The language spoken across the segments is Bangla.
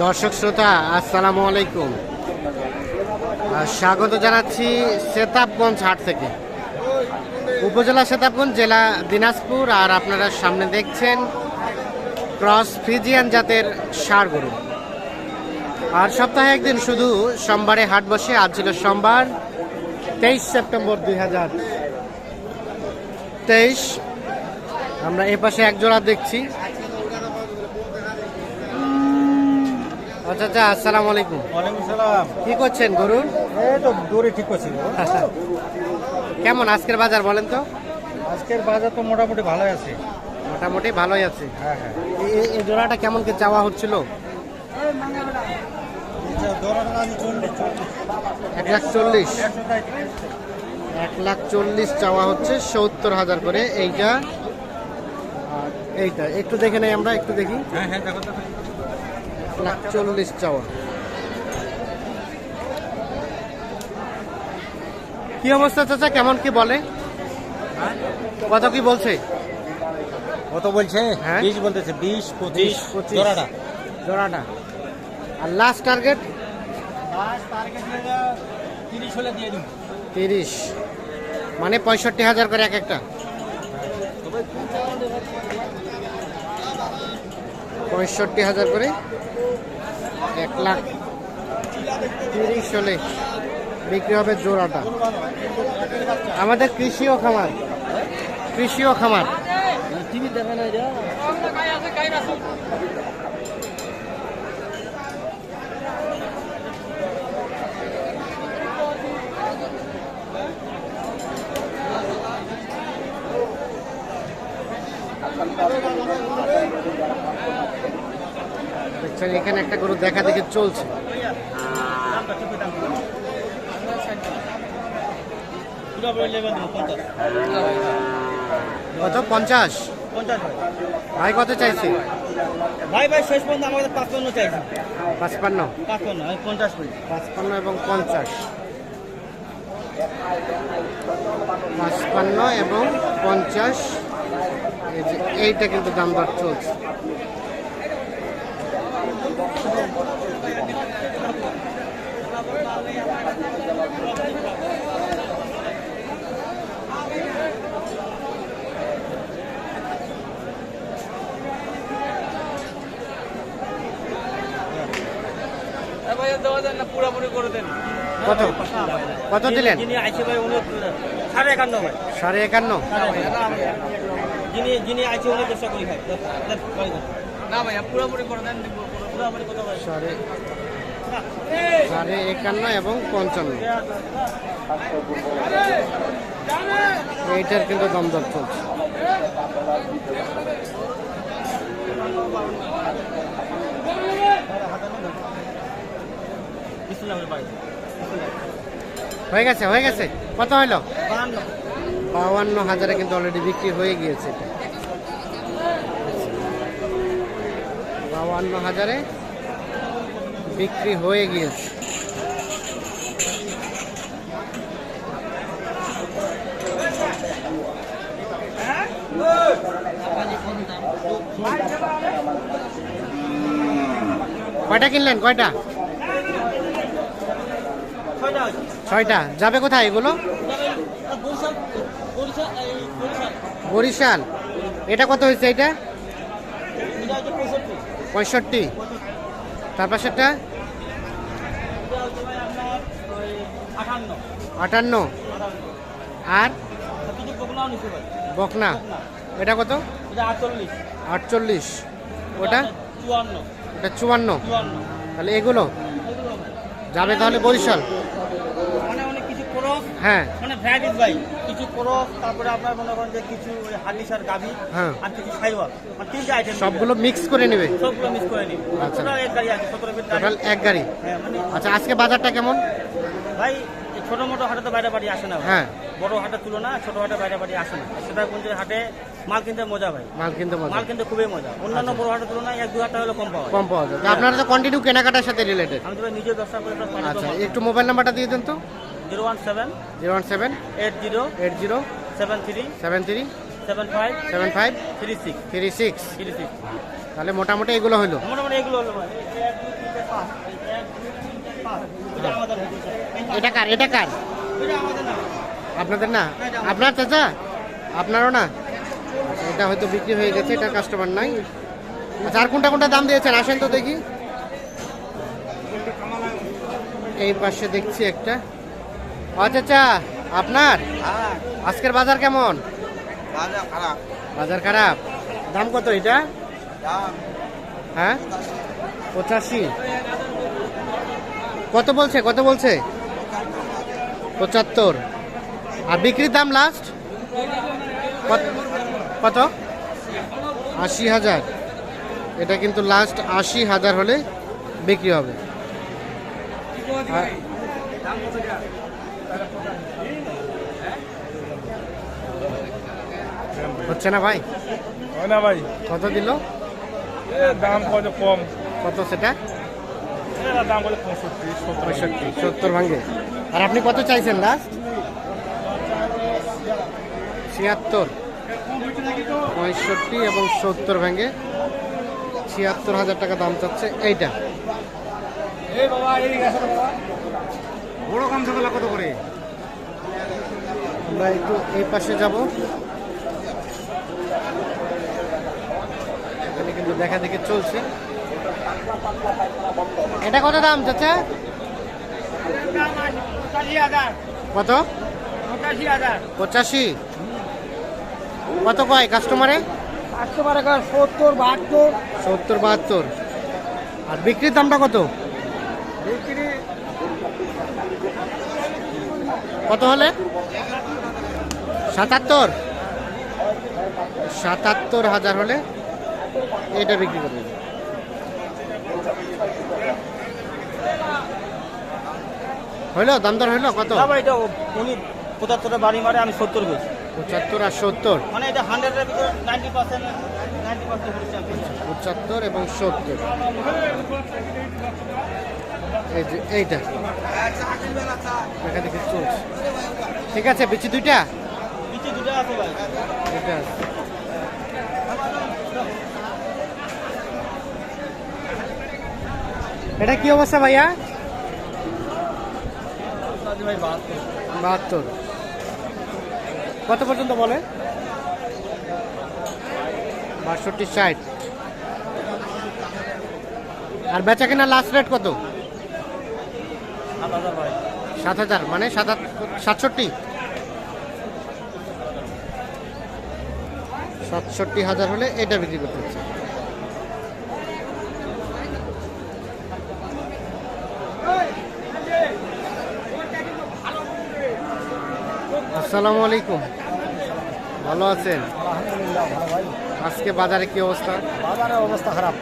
দর্শক শ্রোতা, আসসালামু আলাইকুম। স্বাগত জানাচ্ছি সেতাবগঞ্জ হাট থেকে। উপজেলা সেতাবগঞ্জ, জেলা দিনাজপুর, আর আপনারা সামনে দেখছেন ক্রস ফিজিয়ান জাতের ষাড় গরু। আর সপ্তাহে একদিন শুধু সোমবারে হাট বসে, আজ ছিল সোমবার, তেইশ সেপ্টেম্বর দুই হাজার তেইশ। আমরা এ পাশে এক জোড়া দেখছি। আচ্ছা আচ্ছা আসসালামু আলাইকুম। ওয়ালাইকুম সালাম। কি করছেন গরুর এই তো দৌড়ে ঠিক করছি। কেমন আজকের বাজার বলেন তো? আজকের বাজার তো মোটামুটি ভালোই আছে। মোটামুটি ভালোই আছে। হ্যাঁ হ্যাঁ। এই জোড়াটা কেমন কি চাওয়া হচ্ছিল? এক লাখ চল্লিশ। এক লাখ চল্লিশ চাওয়া হচ্ছে সত্তর হাজার করে। এইটা? এইটা একটু দেখে নেই আমরা একটু দেখি। হ্যাঁ হ্যাঁ দেখো। এক লাখ চল্লিশ চাওয়া। কি অবস্থা চাচা? কেমন কি বলে? কত কি বলছে? কত বলছে? হ্যাঁ। বিশ বলতেছে বিশ পঁচিশ পঁচিশ। জোড়াটা। জোড়াটা। আর লাস্ট টার্গেট তিরিশ হলে দিয়ে দিন। তিরিশ। মানে পঁয়ষট্টি হাজার করে এক একটা। পঁয়ষট্টি হাজার করে এক লাখ তিরিশ হলে বিক্রি হবে জোড়াটা। আমাদের কৃষি ও খামার। কৃষি ও খামার। দেখছেন এখানে একটা গরু দেখা দেখে চলছে। কত? পঞ্চাশ? ভাই কত চাইছে? ভাই ভাই শেষ পর্যন্ত আমাদের পাঁচপান্ন চাইছি। পাঁচপান্ন? পাঁচপান্ন পঞ্চাশ পাঁচপান্ন এবং পঞ্চাশ। পাঁচপান্ন এবং পঞ্চাশ। এই যে এইটা কিন্তু দাম দর চলছে। কত? কত দিলেন? আইছে ভাই উনি সাড়ে একান্ন সাড়ে একান্ন? যিনি উনি করি না ভাইয়া পুরোপুরি করে দেন পুরোপুরি। সাড়ে সাড়ে একান্ন এবং পঞ্চান্ন। এইটার কিন্তু দাম দর চলছে। হয়ে গেছে হয়ে গেছে। কত হইল? বাউান্ন হাজারে কিন্তু অলরেডি বিক্রি হয়ে গিয়েছে। বাউান্ন হাজারে বিক্রি হয়ে গিয়েছে। কয়টা কিনলেন? কয়টা? ছয়টা। যাবে কোথায় এগুলো? বরিশাল। এটা কত হয়েছে এটা? পঁয়ষট্টি। তার পাশেরটা ওই আটান্ন। আর? বকনা। এটা কত? আটচল্লিশ। ওটা? চুয়ান্ন। ওটা চুয়ান্ন। তাহলে এগুলো? যাবে তাহলে বরিশাল মানে অনেক কিছু ক্রস হ্যাঁ। মানে ভ্যারাইটিস ভাই কিছু ক্রস তারপরে আপনার মনে করেন যে কিছু ওই হালিশার গাভি হ্যাঁ। আর কিছু সাইওয়াল মানে তিনটে আইটেম সবগুলো মিক্স করে নেবে? সবগুলো মিস করে নিন আচ্ছা। এক গাড়ি আছে সতেরো ফিট টোটাল এক গাড়ি? হ্যাঁ মানে আচ্ছা আজকে বাজারটা কেমন? ভাই ছোট মোটো হাটে তো বাইরে বাড়ি আসে না হ্যাঁ। বড় হাটের তুলনা ছোট হাটে বাইরে বাড়ি আসে না। সেটা কোন হাটে মাল কিনতে মজা ভাই। মাল কিনতে মজা। মাল কিনতে খুবই মজা। অন্যান্য বড় হাটের তুলনায় এক দু হাজার টাকা হলে কম পাওয়া কম পাওয়া যায়। আপনারা তো কন্টিনিউ কেনাকাটার সাথে রিলেটেড আমি তো নিজে ব্যবসা করে আচ্ছা একটু মোবাইল নাম্বারটা দিয়ে দেন তো। Zero one seven zero one seven eight zero eight zero seven three seven three seven five seven five three six three six three six তাহলে মোটামুটি এগুলো হলো। মোটামুটি এগুলো হলো। এটা কার? এটা কার? আপনাদের না? আপনার চাচা? আপনারও না? এটা হয়তো বিক্রি হয়ে গেছে এটা কাস্টমার নাই। আচ্ছা আর কোনটা কোনটা দাম দিয়েছেন? আসেন তো দেখি। এই পাশে দেখছি একটা। ও চাচা আপনার? হ্যাঁ। আজকের বাজার কেমন? বাজার খারাপ। দাম কত এটা? হ্যাঁ? পঁচাশি। কত বলছে? কত বলছে? পঁচাত্তর। আর বিক্রির দাম লাস্ট কত আশি হাজার। এটা কিন্তু লাস্ট আশি হাজার হলে বিক্রি হবে। হচ্ছে না ভাই? হয় না ভাই। কত দিল? দাম কত কম? কত সেটা? দাম কত পঁয়ষট্টি পঁয়ষট্টি সত্তর ভাঙে। আর আপনি কত চাইছেন লাস্ট ছিয়াত্তর। পঁয়ষট্টি এবং সত্তর ভাঙে। ছিয়াত্তর হাজার টাকা দাম চাচ্ছে এইটা। বড় থাকলে কত করে? আমরা একটু এই পাশে যাব। এখানে কিন্তু দেখা দেখে চলছে। এটা কত দাম চাচা? হাজার কত? পঁচাশি। কত কয় কাস্টমারে কাস্টমার সত্তর বাহাত্তর। সত্তর বাহাত্তর। আর বিক্রির দামটা কত? বিক্রি কত হলে? সাতাত্তর। সাতাত্তর হাজার হলে এটা বিক্রি করবে হইল? দাম দর হইল? কত? এটা উনি পঁচাত্তরে বাড়ি মারে আমি সত্তর বেশি পঁচাত্তর আর সত্তর। মানে এটা হান্ড্রেডের ভিতরে নাইনটি পার্সেন্ট পঁচাত্তর এবং সত্তর। এই যে এইটা। দেখা দেখি চলছে ঠিক আছে বেশি দুইটা? নিচে দুটো আছে ভাই। দুইটা আছে। এটা কি অবস্থা ভাইয়া? বাহাত্তর। কত পর্যন্ত বলে? বাষট্টি ষাট। আর বেচা কেনা লাস্ট রেট কত? সাত হাজার মানে সাতষট্টি। সাতষট্টি হাজার হলে এটা বিক্রি করতে হচ্ছে। আসসালামু আলাইকুম। ভালো আছেন? আজকে বাজারে কি অবস্থা? বাজারের অবস্থা খারাপ।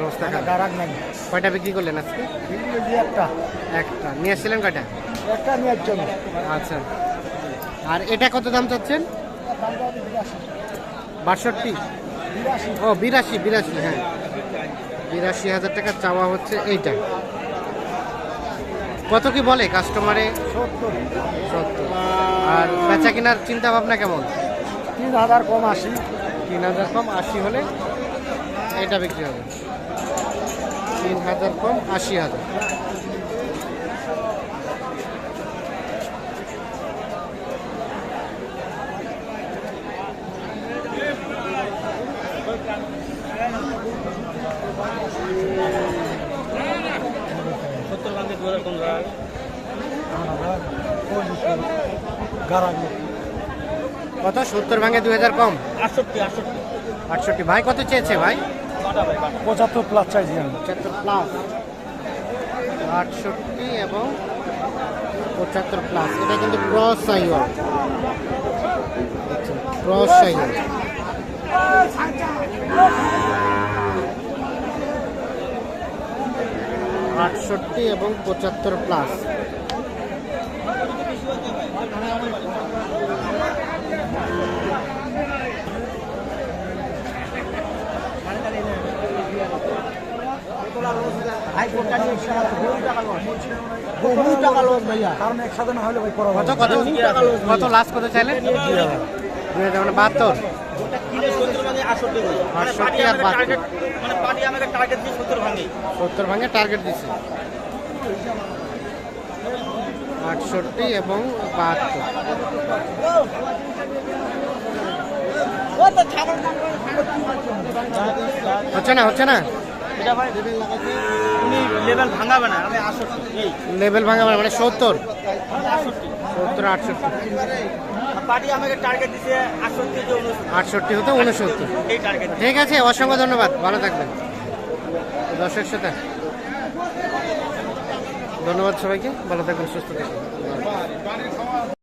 অবস্থা খারাপ। গারাক নাই। কয়টা বিক্রি করলেন আজকে? একটা। একটা। নিয়ে আসছিলেন কয়টা? একটা নিয়ে জন্য আচ্ছা। আর এটা কত দাম চাচ্ছেন? বাষট্টি। ও বিরাশি বিরাশি হ্যাঁ। বিরাশি হাজার টাকা চাওয়া হচ্ছে এইটা। কত কি বলে কাস্টমারে? সত্তর। আর বেচা কেনার চিন্তা ভাবনা কেমন? তিন হাজার কম আশি। তিন হাজার কম আশি হলে এটা বিক্রি হবে। তিন হাজার কম, আশি হাজার। কত? সত্তর ভাঙে দুই হাজার কম? আটষট্টি আটষট্টি। ভাই, কত চেয়েছে ভাই? পঁচাত্তর প্লাস চাইছি আমি। পঁচাত্তর প্লাস আটষট্টি এবং পঁচাত্তর প্লাস এটা কিন্তু ক্রস সাইওয়ার ক্রস সাইওয়ার আটষট্টি এবং পঁচাত্তর প্লাস বহু টাকা লোক ভাইয়া। কারণ একসাথে না হলে ভাই করা কত কত? কত লাস্ট কত চাইলেন মানে বাহাত্তর। সত্তর ভাঙে মানে। টার্গেট মানে দিছে। আটষট্টি এবং বাহাত্তর। হচ্ছে না হচ্ছে না? এটা ভাই উনি লেভেল ভাঙাবে না। আমি আটষট্টি। মানে সত্তর? সত্তর আটষট্টি। পার্টি আমাকে টার্গেট দিছে আটষট্টি যে উনষট্টি আটষট্টি হতে উনসত্তর ঠিক আছে অসংখ্য ধন্যবাদ। ভালো থাকবেন। দর্শক সাথে ধন্যবাদ সবাইকে। ভালো থাকবেন সুস্থ থাকবেন।